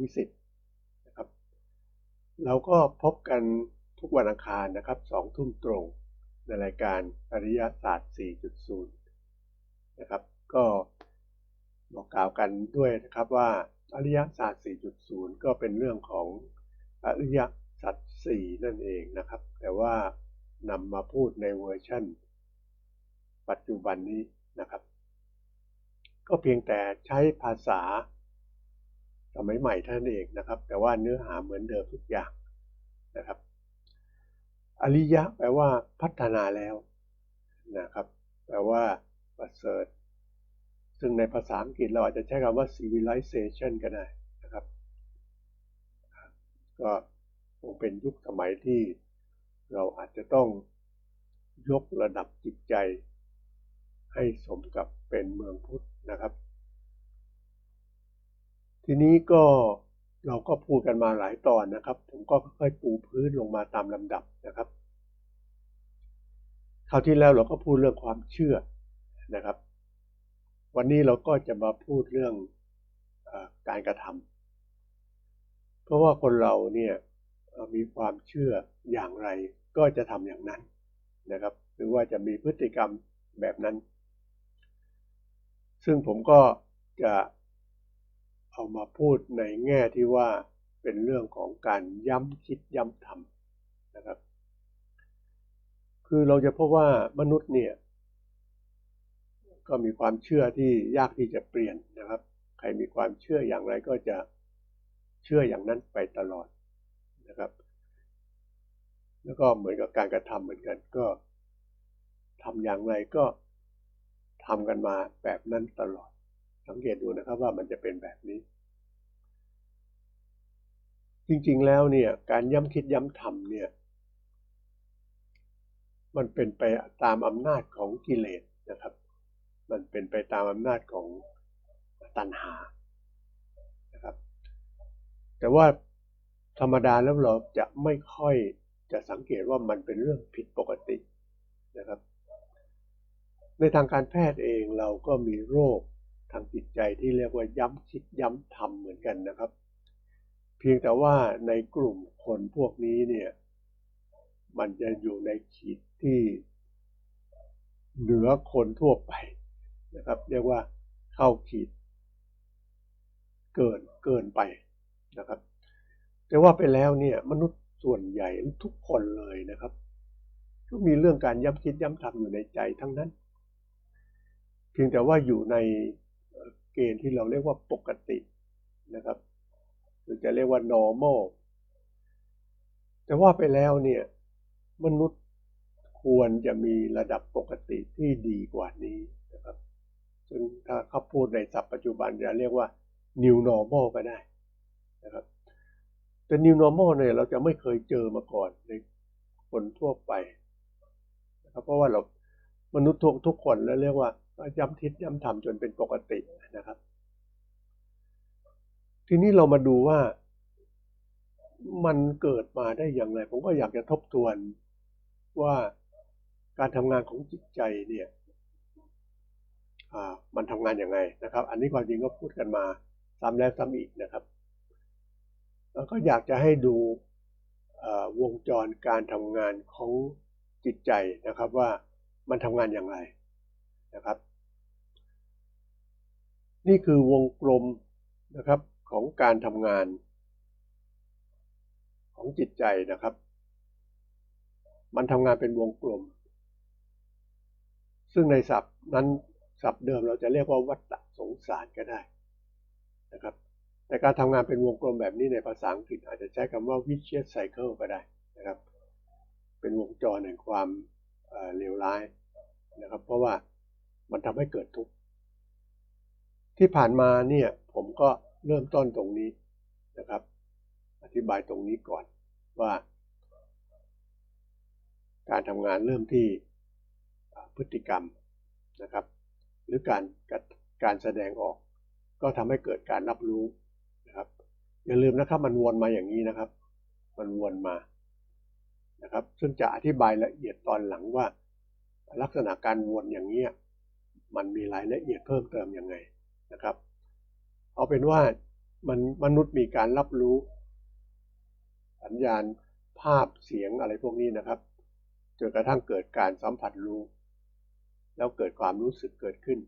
วิสิทธิ์นะครับ เราก็พบกันทุกวันอังคารนะครับสองทุ่มตรง ในรายการอริยศาสตร์ 4.0 นะครับ ก็บอกกล่าวกันด้วยนะครับว่าอริยศาสตร์ 4.0 ก็เป็นเรื่องของอริยสัจ4นั่นเองนะครับ แต่ว่านำมาพูดในเวอร์ชั่น ปัจจุบันนี้นะครับ ก็เพียงแต่ใช้ภาษา สมัยใหม่ท่านเองนะครับ แต่ว่าเนื้อหาเหมือนเดิมทุกอย่างนะครับ อริยะแปลว่าพัฒนาแล้วนะครับ แปลว่าประเสริฐซึ่งในภาษาอังกฤษเราอาจจะใช้คำว่า civilization ก็ได้นะครับ ก็คงเป็นยุคสมัยที่เราอาจจะต้องยกระดับจิตใจ ให้สมกับเป็นเมืองพุทธนะครับ ทีนี้ก็เราก็พูดกันมาหลายตอนนะครับ ผมก็ค่อยๆปูพื้นลงมาตามลำดับนะครับคราวที่แล้วเราก็พูดเรื่องความเชื่อนะครับ วันนี้เราก็จะมาพูดเรื่องอการกระทำเพราะว่าคนเราเนี่ยมีความเชื่ออย่างไรก็จะทำอย่างนั้นนะครับ หรือว่าจะมีพฤติกรรมแบบนั้น ซึ่งผมก็จะ เอามาพูดในแง่ที่ว่าเป็นเรื่องของการย้ำคิดย้ำทำนะครับ คือเราจะพบว่ามนุษย์เนี่ยก็มีความเชื่อที่ยากที่จะเปลี่ยนนะครับ ใครมีความเชื่ออย่างไรก็จะเชื่ออย่างนั้นไปตลอดนะครับ แล้วก็เหมือนกับการกระทำเหมือนกันก็ทำอย่างไรก็ทำกันมาแบบนั้นตลอด สังเกตดูนะครับว่ามันจะเป็นแบบนี้ จริงๆแล้วเนี่ย การย้ำคิดย้ำทำเนี่ย มันเป็นไปตามอำนาจของกิเลสนะครับ มันเป็นไปตามอำนาจของตัณหานะครับ แต่ว่าธรรมดาแล้วเราจะไม่ค่อยจะสังเกตว่ามันเป็นเรื่องผิดปกตินะครับ ในทางการแพทย์เองเราก็มีโรค ทางจิตใจที่เรียกว่าย้ำคิดย้ำทำเหมือนกันนะครับ เพียงแต่ว่าในกลุ่มคนพวกนี้เนี่ยมันจะอยู่ในขีดที่เหนือคนทั่วไปนะครับ เรียกว่าเข้าขีด เกินเกินไปนะครับ แต่ว่าไปแล้วเนี่ยมนุษย์ส่วนใหญ่ทุกคนเลยนะครับ ก็มีเรื่องการย้ำคิดย้ำทำอยู่ในใจทั้งนั้น เพียงแต่ว่าอยู่ใน เกณฑ์ที่เราเรียกว่าปกตินะครับ หรือจะเรียกว่า normal แต่ว่าไปแล้วเนี่ยมนุษย์ควรจะมีระดับปกติที่ดีกว่านี้นะครับซึ่งถ้าเขาพูดในศัพท์ปัจจุบันจะเรียกว่า new normal ก็ได้นะครับแต่ new normal เนี่ยเราจะไม่เคยเจอมาก่อนในคนทั่วไปนะครับเพราะว่าเรามนุษย์ทุกทุกคนแล้วเรียกว่า ย้ำทิศย้ำทำจนเป็นปกตินะครับ ทีนี้เรามาดูว่ามันเกิดมาได้อย่างไร ผมก็อยากจะทบทวนว่าการทำงานของจิตใจเนี่ยมันทำงานอย่างไงนะครับ อันนี้ความจริงก็พูดกันมาซ้ำแล้วซ้ำอีกนะครับแล้วก็อยากจะให้ดูวงจรการทำงานของจิตใจนะครับว่ามันทำงานอย่างไรนะครับ นี่คือวงกลมนะครับของการทำงาน ของจิตใจนะครับ มันทำงานเป็นวงกลม ซึ่งในศัพท์นั้นศัพท์เดิมเราจะเรียกว่าวัฏสงสารก็ได้นะครับแต่การทำงานเป็นวงกลมแบบนี้ในภาษาอังกฤษอาจจะใช้คำว่า vicious cycle ก็ได้นะครับ เป็นวงจรแห่งความเลวร้ายนะครับ เพราะว่ามันทำให้เกิดทุกข์ ที่ผ่านมาเนี่ยผมก็เริ่มต้นตรงนี้นะครับ อธิบายตรงนี้ก่อนว่า การทำงานเริ่มที่พฤติกรรมนะครับ หรือการการแสดงออก ก็ทำให้เกิดการรับรู้นะครับ อย่าลืมนะครับมันวนมาอย่างนี้นะครับ มันวนมานะครับ ซึ่งจะอธิบายละเอียดตอนหลังว่า ลักษณะการวนอย่างนี้มันมีรายละเอียดเพิ่มเติมยังไง นะครับ เอาเป็นว่ามันมนุษย์มีการรับรู้ สัญญาณภาพเสียงอะไรพวกนี้นะครับจนกระทั่งเกิดการสัมผัสรู้ แล้วเกิดความรู้สึกเกิดขึ้น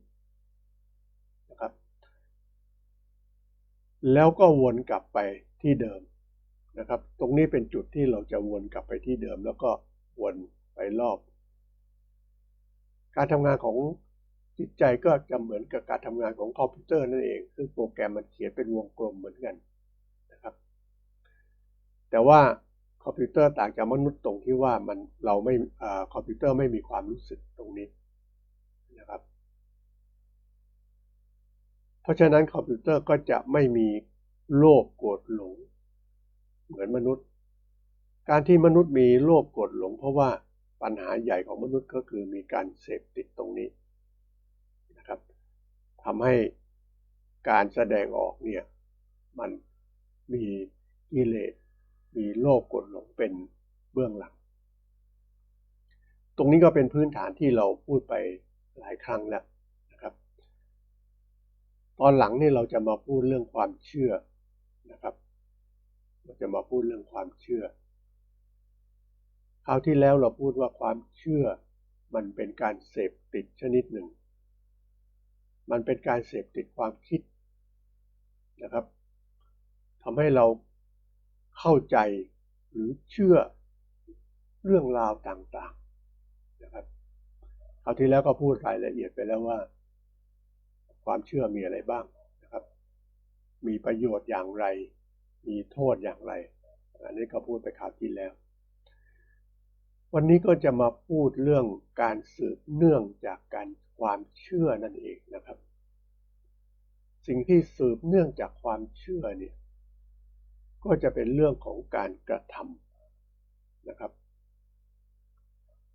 นะครับ แล้วก็วนกลับไปที่เดิมนะครับ ตรงนี้เป็นจุดที่เราจะวนกลับไปที่เดิม แล้วก็วนไปรอบ การทำงานของ จิตใจก็จะเหมือนกับการทำงานของคอมพิวเตอร์นั่นเอง ซึ่งโปรแกรมมันเขียนเป็นวงกลมเหมือนกันนะครับ แต่ว่าคอมพิวเตอร์ต่างจากมนุษย์ตรงที่ว่ามันเราไม่คอมพิวเตอร์ไม่มีความรู้สึกตรงนี้นะครับ เพราะฉะนั้นคอมพิวเตอร์ก็จะไม่มีโลภโกรธหลง เหมือนมนุษย์ การที่มนุษย์มีโลภโกรธหลง เพราะว่าปัญหาใหญ่ของมนุษย์ก็คือมีการเสพติดตรงนี้ ทำให้การแสดงออกเนี่ย มันมีกิเลสมีโลภกดหลงเป็นเบื้องหลัง ตรงนี้ก็เป็นพื้นฐานที่เราพูดไปหลายครั้งแล้วนะครับ ตอนหลังนี่เราจะมาพูดเรื่องความเชื่อนะครับ เราจะมาพูดเรื่องความเชื่อ คราวที่แล้วเราพูดว่าความเชื่อมันเป็นการเสพติดชนิดหนึ่ง มันเป็นการเสพติดความคิดนะครับทำให้เราเข้าใจหรือเชื่อเรื่องราวต่างๆนะครับคราวที่แล้วก็พูดรายละเอียดไปแล้วว่า ความเชื่อมีอะไรบ้างนะครับ มีประโยชน์อย่างไร มีโทษอย่างไร อันนี้ก็พูดไปคราวที่แล้ว วันนี้ก็จะมาพูดเรื่องการสืบเนื่องจากการ ความเชื่อนั่นเองนะครับ สิ่งที่สืบเนื่องจากความเชื่อเนี่ยก็จะเป็นเรื่องของการกระทำนะครับ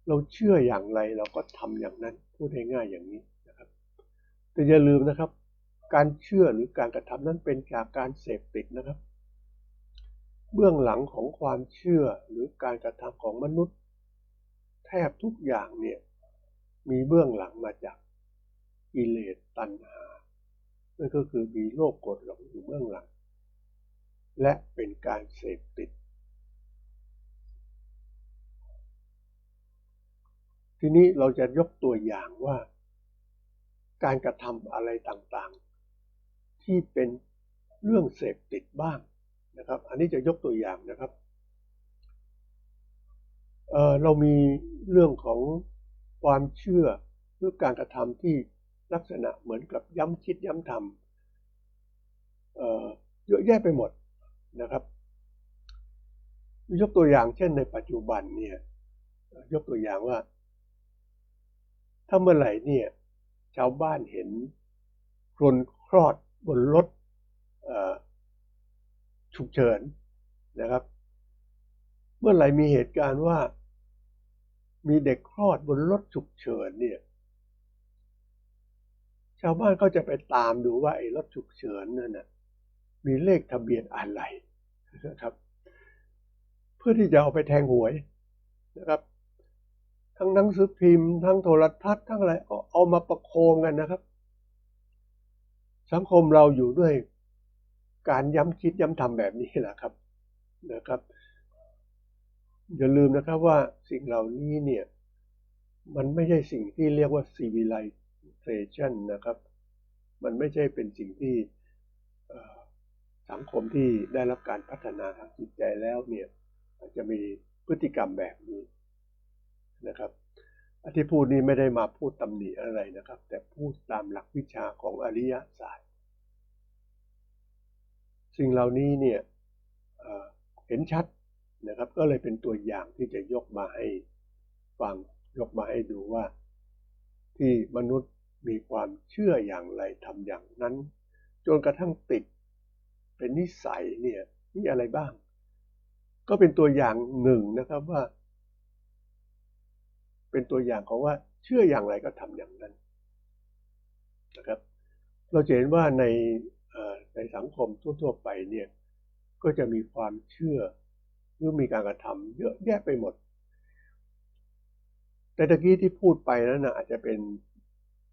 เราเชื่ออย่างไรเราก็ทำอย่างนั้นพูดง่ายๆอย่างนี้นะครับ แต่อย่าลืมนะครับ การเชื่อหรือการกระทำนั้นเป็นจากการเสพติดนะครับ เบื้องหลังของความเชื่อหรือการกระทำของมนุษย์ แทบทุกอย่างเนี่ย มีเบื้องหลังมาจากกิเลสตัณหา นั่นก็คือมีโลภกดหลงอยู่เบื้องหลัง และเป็นการเสพติด ทีนี้เราจะยกตัวอย่างว่า การกระทำอะไรต่างๆ ที่เป็นเรื่องเสพติดบ้างนะครับ อันนี้จะยกตัวอย่างนะครับเเรามีเรื่องของ ความเชื่อหรือการกระทำที่ลักษณะเหมือนกับย้ำคิดย้ำทำเยอะแยะไปหมดนะครับ ยกตัวอย่างเช่นในปัจจุบันเนี่ยยกตัวอย่างว่า ถ้าเมื่อไหร่เนี่ยชาวบ้านเห็นคนคลอดบนรถฉุกเฉินนะครับ เมื่อไหร่มีเหตุการณ์ว่า มีเด็กคลอดบนรถฉุกเฉินเนี่ย ชาวบ้านก็จะไปตามดูว่าไอ้รถฉุกเฉินนั่นนะมีเลขทะเบียนอะไรนะครับ เพื่อที่จะเอาไปแทงหวยนะครับ ทั้งหนังสือพิมพ์ ทั้งโทรทัศน์ทั้งอะไรเอามาประโคมกันนะครับ สังคมเราอยู่ด้วยการย้ำคิดย้ำทำแบบนี้แหละครับนะครับ อย่าลืมนะครับว่าสิ่งเหล่านี้เนี่ย มันไม่ใช่สิ่งที่เรียกว่า civilization นะครับ มันไม่ใช่เป็นสิ่งที่สังคมที่ได้รับการพัฒนาทางจิตใจแล้วเนี่ยอาจจะมีพฤติกรรมแบบนี้นะครับอธิพูดนี้ไม่ได้มาพูดตำหนิอะไรนะครับ แต่พูดตามหลักวิชาของอริยศาสตร์สิ่งเหล่านี้เนี่ยเห็นชัด นะครับ ก็เลยเป็นตัวอย่างที่จะยกมาให้ฟังยกมาให้ดูว่า ที่มนุษย์มีความเชื่ออย่างไรทำอย่างนั้น จนกระทั่งติด เป็นนิสัยเนี่ยมีอะไรบ้าง ก็เป็นตัวอย่างหนึ่งนะครับว่า เป็นตัวอย่างของว่าเชื่ออย่างไรก็ทำอย่างนั้นนะครับ เราเห็นว่าในในสังคมทั่ว ๆ ไปเนี่ยก็จะมีความเชื่อ หรือมีการกระทำเยอะแยะไปหมด แต่ตะกี้ที่พูดไปนั้นนะอาจจะเป็น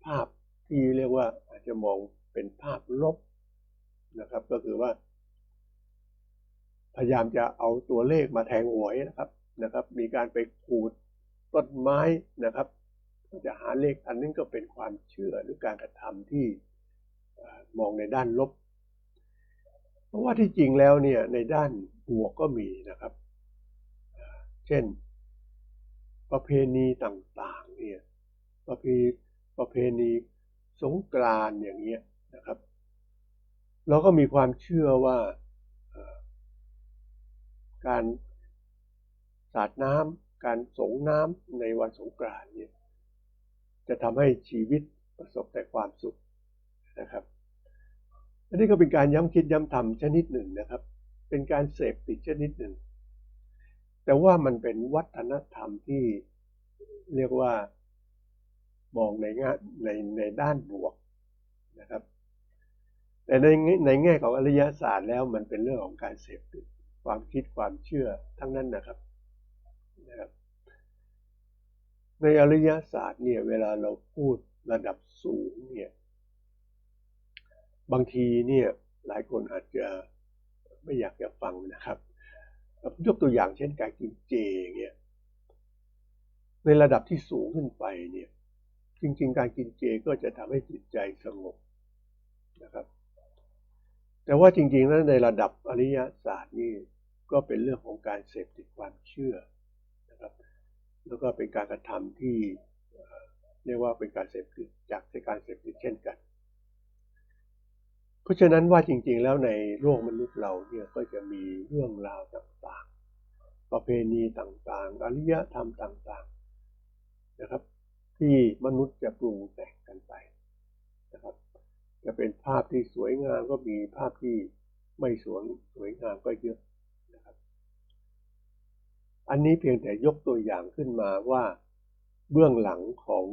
ภาพที่เรียกว่าอาจจะมองเป็นภาพลบนะครับ ก็คือว่า พยายามจะเอาตัวเลขมาแทงหวยนะครับนะครับ มีการไปขูดต้นไม้นะครับจะหาเลขอันนี้ก็เป็นความเชื่อหรือการกระทำที่มองในด้านลบ เพราะว่าที่จริงแล้วเนี่ยในด้าน บวกก็มีนะครับ เช่น ประเพณีต่างๆเนี่ยประเพประเพณีสงกรานอย่างเงี้ยนะครับ เราก็มีความเชื่อว่าการสาดน้ำการสงน้ำในวันสงกรานเนี่ยจะทำให้ชีวิตประสบแต่ความสุขนะครับ อันนี้ก็เป็นการย้ำคิดย้ำทำชนิดหนึ่งนะครับ เป็นการเสพติดชนิดหนึ่ง แต่ว่ามันเป็นวัฒนธรรมที่เรียกว่ามองในแง่ในในด้านบวกนะครับ แต่ในในแง่ของอริยศาสตร์แล้วมันเป็นเรื่องของการเสพติดความคิดความเชื่อทั้งนั้นนะครับนะครับ ในอริยศาสตร์เนี่ยเวลาเราพูดระดับสูงเนี่ยบางทีเนี่ยหลายคนอาจ ไม่อยากจะฟังนะครับ ยกตัวอย่างเช่นการกินเจเนี่ยในระดับที่สูงขึ้นไปเนี่ย จริง ๆ การกินเจก็จะทำให้จิตใจสงบนะครับ แต่ว่าจริงๆแล้วในระดับอริยศาสตร์นี่ก็เป็นเรื่องของการเสพติดความเชื่อนะครับ แล้วก็เป็นการกระทำที่เรียกว่าเป็นการเสพติดจากการเสพติดเช่นกัน เพราะฉะนั้นว่าจริง ๆ แล้วในโลกมนุษย์เราเนี่ยก็จะมีเรื่องราวต่างๆ ประเพณีต่างๆ อริยธรรมต่างๆนะครับ ที่มนุษย์จะปรุงแต่งกันไปนะครับ จะเป็นภาพที่สวยงามก็มีภาพที่ไม่สวยสวยงามก็เยอะนะครับ อันนี้เพียงแต่ยกตัวอย่างขึ้นมาว่าเบื้องหลังของ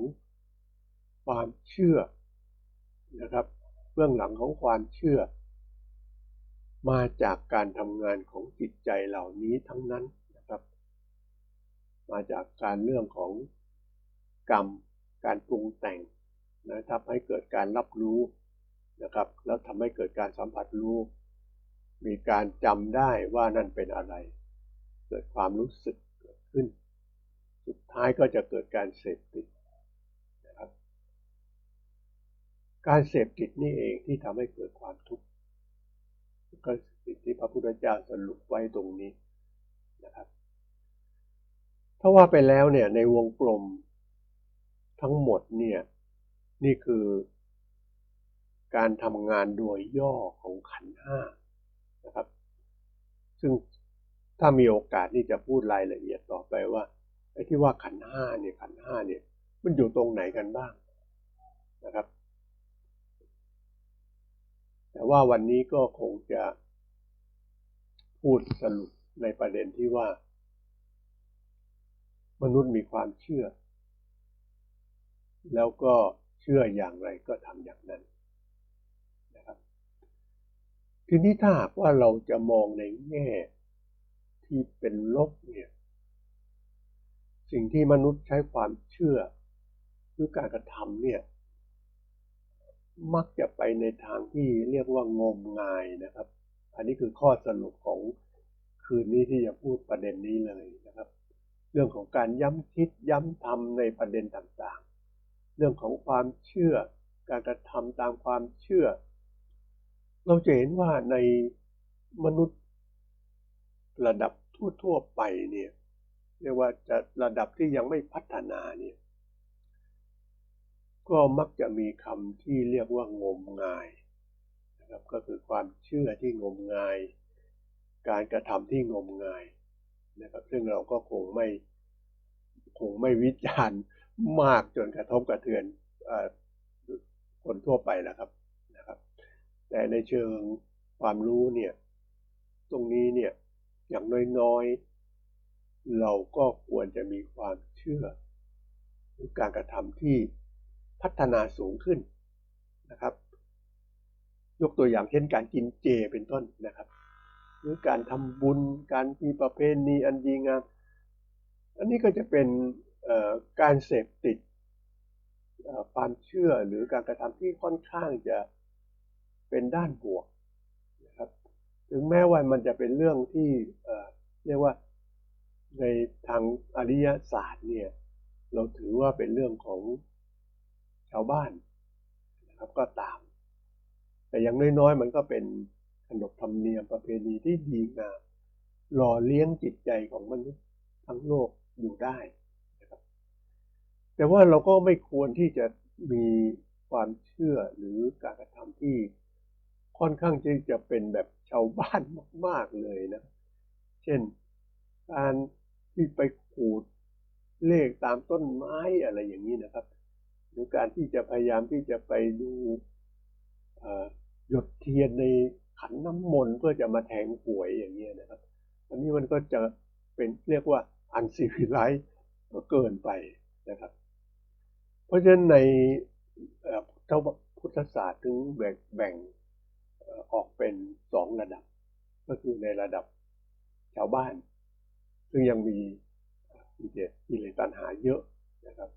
ความเชื่อนะครับ บื้องหลังของความเชื่อ มาจากการทำงานของจิตใจเหล่านี้ทั้งนั้นนะครับ มาจากการเรื่องของกรรม การปรุงแต่งนะทำให้เกิดการรับรู้นะครับ แล้วทำให้เกิดการสัมผัสรู้ มีการจำได้ว่านั่นเป็นอะไร เกิดความรู้สึกเกิดขึ้น สุดท้ายก็จะเกิดการเสพติดนะครับ การเสพติดนี่เองที่ทำให้เกิดความทุกข์ก็สิ่งที่พระพุทธเจ้าสรุปไว้ตรงนี้นะครับ ถ้าว่าไปแล้วเนี่ยในวงกลมทั้งหมดเนี่ยนี่คือการทำงานโดยย่อของขันห้านะครับ ซึ่งถ้ามีโอกาสนี่จะพูดรายละเอียดต่อไปว่าไอ้ที่ว่าขันห้าเนี่ยขันห้าเนี่ยมันอยู่ตรงไหนกันบ้างนะครับ แต่ว่าวันนี้ก็คงจะพูดสรุปในประเด็นที่ว่า มนุษย์มีความเชื่อ แล้วก็เชื่ออย่างไรก็ทำอย่างนั้นนะครับทีนี้ถ้าหากว่าเราจะมองในแง่ที่เป็นลบเนี่ยสิ่งที่มนุษย์ใช้ความเชื่อหรือการกระทำเนี่ย มักจะไปในทางที่เรียกว่างมงายนะครับ อันนี้คือข้อสรุปของคืนนี้ที่จะพูดประเด็นนี้เลยนะครับ เรื่องของการย้ำคิดย้ำทำในประเด็นต่างๆ เรื่องของความเชื่อ การกระทำตามความเชื่อ เราจะเห็นว่าในมนุษย์ระดับทั่วๆไปเนี่ยเรียกว่าจะระดับที่ยังไม่พัฒนาเนี่ย ก็มักจะมีคำที่เรียกว่างมงายนะครับก็คือความเชื่อที่งมงาย การกระทำที่งมงายนะครับ ซึ่งเราก็คงไม่คงไม่วิจารณ์มากจนกระทบกระเทือนคนทั่วไปนะครับนะครับ แต่ในเชิงความรู้เนี่ยตรงนี้เนี่ยอย่างน้อยๆ เราก็ควรจะมีความเชื่อ หรือการกระทำที่ พัฒนาสูงขึ้นนะครับ ยกตัวอย่างเช่นการกินเจเป็นต้นนะครับ หรือการทำบุญการมีประเพณีอันดีงามอันนี้ก็จะเป็นการเสพติดความเชื่อหรือการกระทำที่ค่อนข้างจะเป็นด้านบวกนะครับถึงแม้ว่ามันจะเป็นเรื่องที่เรียกว่าในทางอริยศาสตร์เนี่ยเราถือว่าเป็นเรื่องของ ชาวบ้านนะครับก็ตาม แต่อย่างน้อยๆ มันก็เป็นขนบธรรมเนียมประเพณีที่ดีงามหล่อเลี้ยงจิตใจของมนุษย์ทั้งโลกอยู่ได้นะครับแต่ว่าเราก็ไม่ควรที่จะมีความเชื่อหรือการกระทำที่ค่อนข้างที่จะเป็นแบบชาวบ้านมาก ๆเลยนะ เช่นการที่ไปขูดเลขตามต้นไม้อะไรอย่างนี้นะครับ หรือการที่จะพยายามที่จะไปดูหยดเทียนในขันน้ำมนต์เพื่อจะมาแทงหวยอย่างนี้ยนะครับ อันนี้มันก็จะเป็นเรียกว่าอันซีวิไลท์ก็เกินไปนะครับ เพราะฉะนั้นในเจ้าพุทธศาสตร์ถึงแบ่งแบ่งออกเป็นสองระดับ ก็คือในระดับชาวบ้าน ซึ่งยังมีอิเลสอิเลตันหาเยอะนะครับ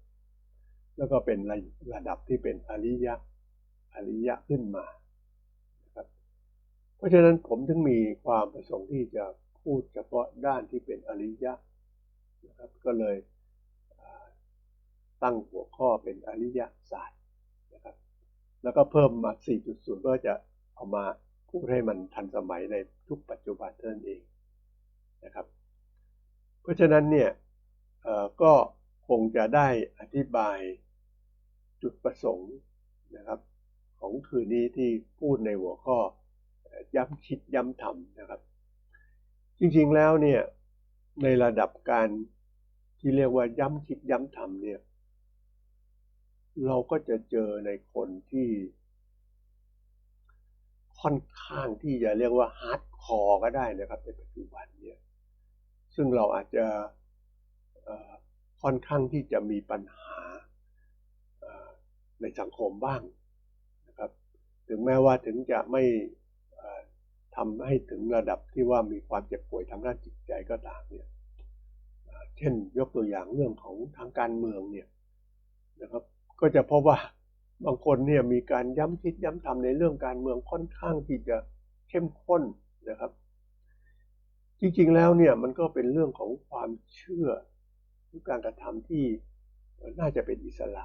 แล้วก็เป็นระดับที่เป็นอริยะอริยะขึ้นมานะครับเพราะฉะนั้นผมถึงมีความประสงค์ที่จะพูดเฉพาะด้านที่เป็นอริยะนะครับก็เลยตั้งหัวข้อเป็นอริยศาสตร์นะครับแล้วก็เพิ่มมา 4.0 ก็จะเอามาพูดให้มันทันสมัยในทุกปัจจุบันเท่านั้นเองนะครับเพราะฉะนั้นเนี่ยก็คงจะได้อธิบาย จุดประสงค์นะครับ ของคืนนี้ที่พูดในหัวข้อย้ำคิดย้ำทำนะครับ จริงๆแล้วเนี่ยในระดับการที่เรียกว่าย้ำคิดย้ำทำเนี่ยเราก็จะเจอในคนที่ ค่อนข้างที่จะเรียกว่าฮาร์ดคอร์ก็ได้นะครับ ในปัจจุบันเนี่ยซึ่งเราอาจจะค่อนข้างที่จะมีปัญหา ในสังคมบ้างนะครับ ถึงแม้ว่าถึงจะไม่ทำให้ถึงระดับที่ว่ามีความเจ็บป่วยทางด้านจิตใจก็ตามเนี่ยเช่นยกตัวอย่างเรื่องของทางการเมืองเนี่ยนะครับ ก็จะพบว่าบางคนเนี่ยมีการย้ำคิดย้ำทำในเรื่องการเมืองค่อนข้างที่จะเข้มข้นนะครับ จริงๆแล้วเนี่ยมันก็เป็นเรื่องของความเชื่อหรือการกระทำที่น่าจะเป็นอิสระ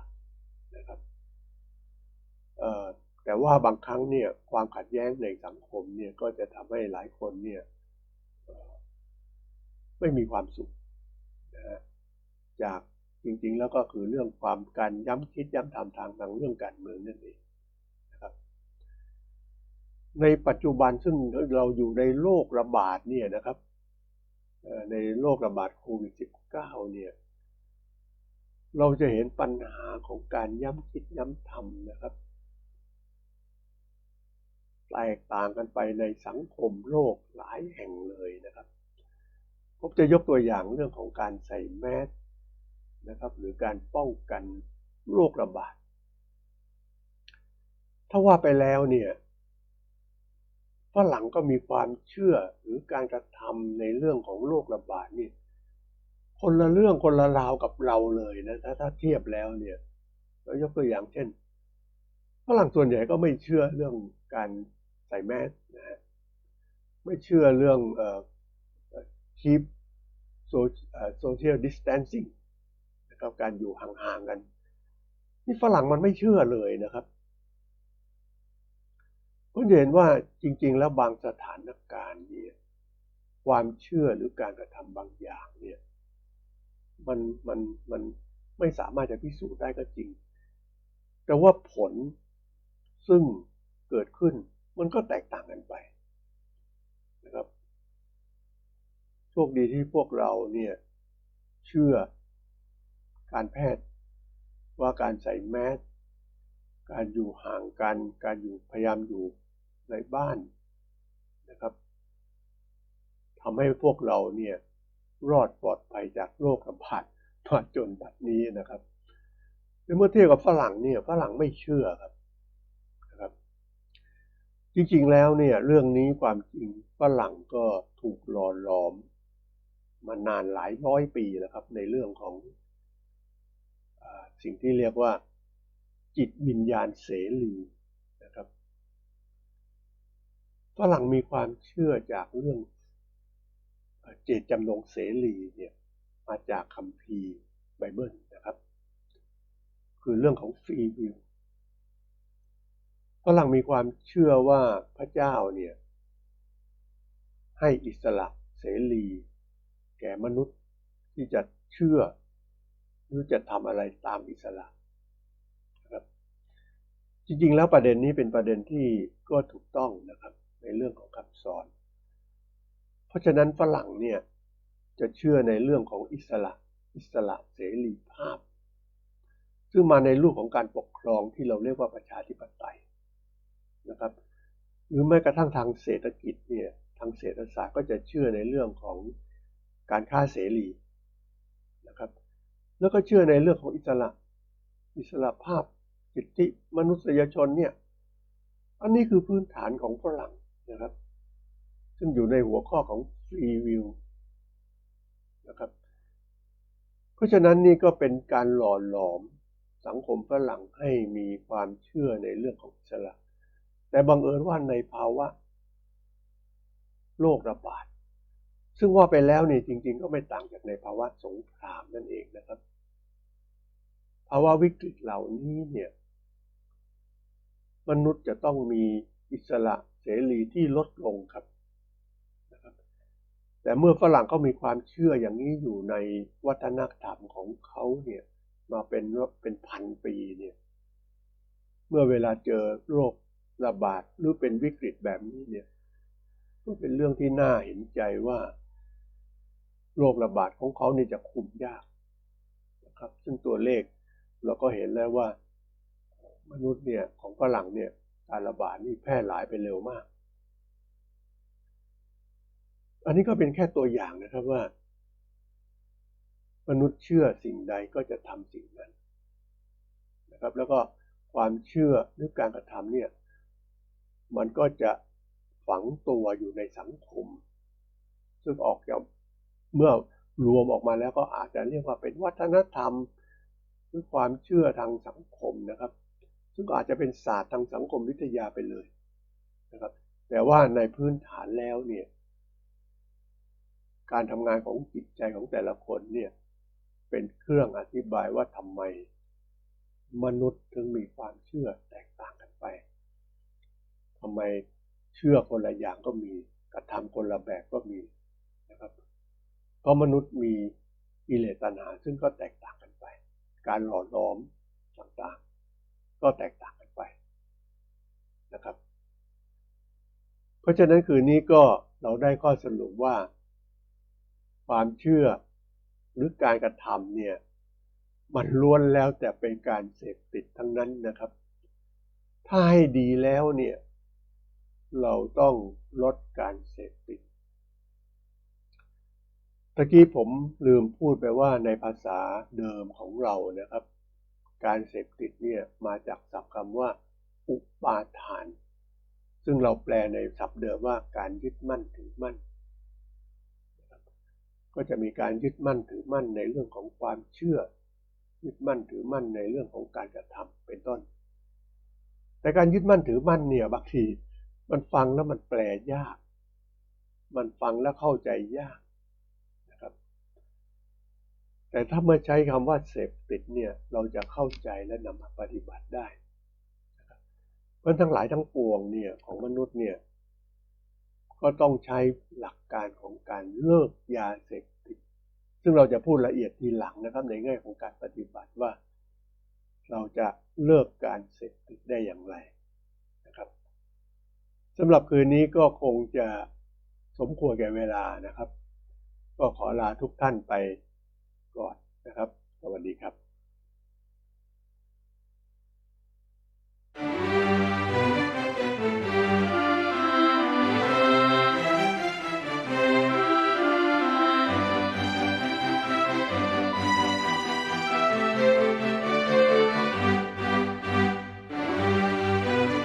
แต่ว่าบางครั้งเนี่ยความขัดแย้งในสังคมเนี่ยก็จะทำให้หลายคนเนี่ยไม่มีความสุขนะจากจริงๆแล้วก็คือเรื่องความการย้ำคิดย้ำทำทางทางเรื่องการเมืองนั่นเองนะครับ ในปัจจุบันซึ่งเราอยู่ในโรคระบาดเนี่ยนะครับในโรคระบาดโควิด -19 เนี่ยเราจะเห็นปัญหาของการย้ำคิดย้ำทำนะครับ แตกต่างกันไปในสังคมโลกหลายแห่งเลยนะครับผมจะยกตัวอย่างเรื่องของการใส่แมสนะครับ หรือการป้องกันโรคระบาด ถ้าว่าไปแล้วเนี่ยฝรั่งก็มีความเชื่อหรือการกระทำในเรื่องของโรคระบาดนี่คนละเรื่องคนละราวกับเราเลยนะถ้าถ้าเทียบแล้วเนี่ยเรายกตัวอย่างเช่นฝรั่งส่วนใหญ่ก็ไม่เชื่อเรื่องการ ใส่แมสนะฮะไม่เชื่อเรื่องเอ่อ keep social distancing นะครับการอยู่ห่างๆกัน นี่ฝรั่งมันไม่เชื่อเลยนะครับก็เห็นว่าจริง ๆ แล้วบางสถานการณ์เนี่ยความเชื่อหรือการกระทำบางอย่างเนี่ยมันมันมันไม่สามารถจะพิสูจน์ได้ก็จริง แต่ว่าผลซึ่งเกิดขึ้น มันก็แตกต่างกันไปนะครับโชคดีที่พวกเราเนี่ยเชื่อการแพทย์ ว่าการใส่แมสการอยู่ห่างกัน การอยู่พยายามอยู่ในบ้านนะครับทำให้พวกเราเนี่ยรอดปลอดภัยจากโรคระบาดมาจนบัดนี้นะครับเมื่อเทียบกับฝรั่งเนี่ยฝรั่งไม่เชื่อครับนะครับ จริงๆแล้วเนี่ยเรื่องนี้ความจริงฝรั่งก็ถูกหล่อหลอม มานานหลายร้อยปีแล้วครับ ในเรื่องของอสิ่งที่เรียกว่า จิตวิญญาณเสรีนะครับฝรั่งมีความเชื่อจากเรื่องเจตจำนงเสรีเนี่ยมาจากคัมภีร์ไบเบิลนะครับ คือเรื่องของฟรีวิว ฝรั่งมีความเชื่อว่าพระเจ้าเนี่ย ให้อิสระเสรี แก่มนุษย์ที่จะเชื่อหรือจะทำอะไรตามอิสระนะครับ จริงๆ แล้วประเด็นนี้เป็นประเด็นที่ก็ถูกต้องนะครับ ในเรื่องของคำสอน เพราะฉะนั้นฝรั่งเนี่ยจะเชื่อในเรื่องของอิสระ อิสระเสรีภาพ ซึ่งมาในรูปของการปกครองที่เราเรียกว่าประชาธิปไตย นะครับ หรือแม้กระทั่งทางเศรษฐกิจเนี่ยทางเศรษฐศาสตร์ก็จะเชื่อในเรื่องของการค้าเสรีนะครับ แล้วก็เชื่อในเรื่องของอิสระ อิสระภาพสิทธิมนุษยชนเนี่ย อันนี้คือพื้นฐานของฝรั่งนะครับ ซึ่งอยู่ในหัวข้อของฟรีวิวนะครับ เพราะฉะนั้นนี่ก็เป็นการหล่อหลอมสังคมฝรั่งให้มีความเชื่อในเรื่องของอิสระ แต่บังเอิญว่าในภาวะโรคระบาด ซึ่งว่าไปแล้วนี่จริง ๆ ก็ไม่ต่างจากในภาวะสงครามนั่นเองนะครับ ภาวะวิกฤตเหล่านี้เนี่ย มนุษย์จะต้องมีอิสระเสรีที่ลดลงครับนะครับแต่เมื่อฝรั่งเขามีความเชื่ออย่างนี้อยู่ในวัฒนธรรมของเขาเนี่ยมาเป็นเป็นพันปีเนี่ย เมื่อเวลาเจอโรค ระบาดหรือเป็นวิกฤตแบบนี้เนี่ยก็เป็นเรื่องที่น่าเห็นใจว่าโรคระบาดของเขาเนี่ยจะคุมยากนะครับ ซึ่งตัวเลขเราก็เห็นแล้วว่ามนุษย์เนี่ยของฝรั่งเนี่ยการระบาดนี่แพร่หลายไปเร็วมาก อันนี้ก็เป็นแค่ตัวอย่างนะครับว่า มนุษย์เชื่อสิ่งใดก็จะทำสิ่งนั้นนะครับ แล้วก็ความเชื่อหรือการกระทำเนี่ย มันก็จะฝังตัวอยู่ในสังคม ซึ่งออกจากเมื่อรวมออกมาแล้วก็อาจจะเรียกว่าเป็นวัฒนธรรม หรือความเชื่อทางสังคมนะครับ ซึ่งอาจจะเป็นศาสตร์ทางสังคมวิทยาไปเลยนะครับ แต่ว่าในพื้นฐานแล้วเนี่ย การทำงานของจิตใจของแต่ละคนเนี่ยเป็นเครื่องอธิบายว่าทำไม มนุษย์ถึงมีความเชื่อแตกต่าง ทำไมเชื่อคนละอย่างก็มีกระทำคนละแบบก็มีนะครับ เพราะมนุษย์มีอิเลตันาซึ่งก็แตกต่างกันไป การหล่อหลอมต่างๆ ก็แตกต่างกันไปนะครับ เพราะฉะนั้นคืนนี้ก็เราได้ข้อสรุปว่า ความเชื่อหรือการกระทำเนี่ยมันล้วนแล้วแต่เป็นการเสพติดทั้งนั้นนะครับ ถ้าให้ดีแล้วเนี่ย เราต้องลดการเสพติดตะกี้ผมลืมพูดไปว่าในภาษาเดิมของเรานะครับ การเสพติดเนี่ยมาจากศัพท์คำว่า อุปาทาน ซึ่งเราแปลในศัพท์เดิมว่าการยึดมั่นถือมั่น ก็จะมีการยึดมั่นถือมั่นในเรื่องของความเชื่อ ยึดมั่นถือมั่นในเรื่องของการกระทำเป็นต้น แต่การยึดมั่นถือมั่นเนี่ยบางที มันฟังแล้วมันแปลยาก มันฟังแล้วเข้าใจยากนะครับ แต่ถ้าเมื่อใช้คำว่าเสพติดเนี่ย เราจะเข้าใจและนำมาปฏิบัติได้เพราะทั้งหลายทั้งปวงเนี่ยของมนุษย์เนี่ย ก็ต้องใช้หลักการของการเลิกยาเสพติด ซึ่งเราจะพูดละเอียดทีหลังนะครับ ในแง่ของการปฏิบัติว่า เราจะเลิกการเสพติดได้อย่างไร สำหรับคืนนี้ก็คงจะสมควรแก่เวลานะครับ ก็ขอลาทุกท่านไปก่อนนะครับ สวัสดีครับ thank you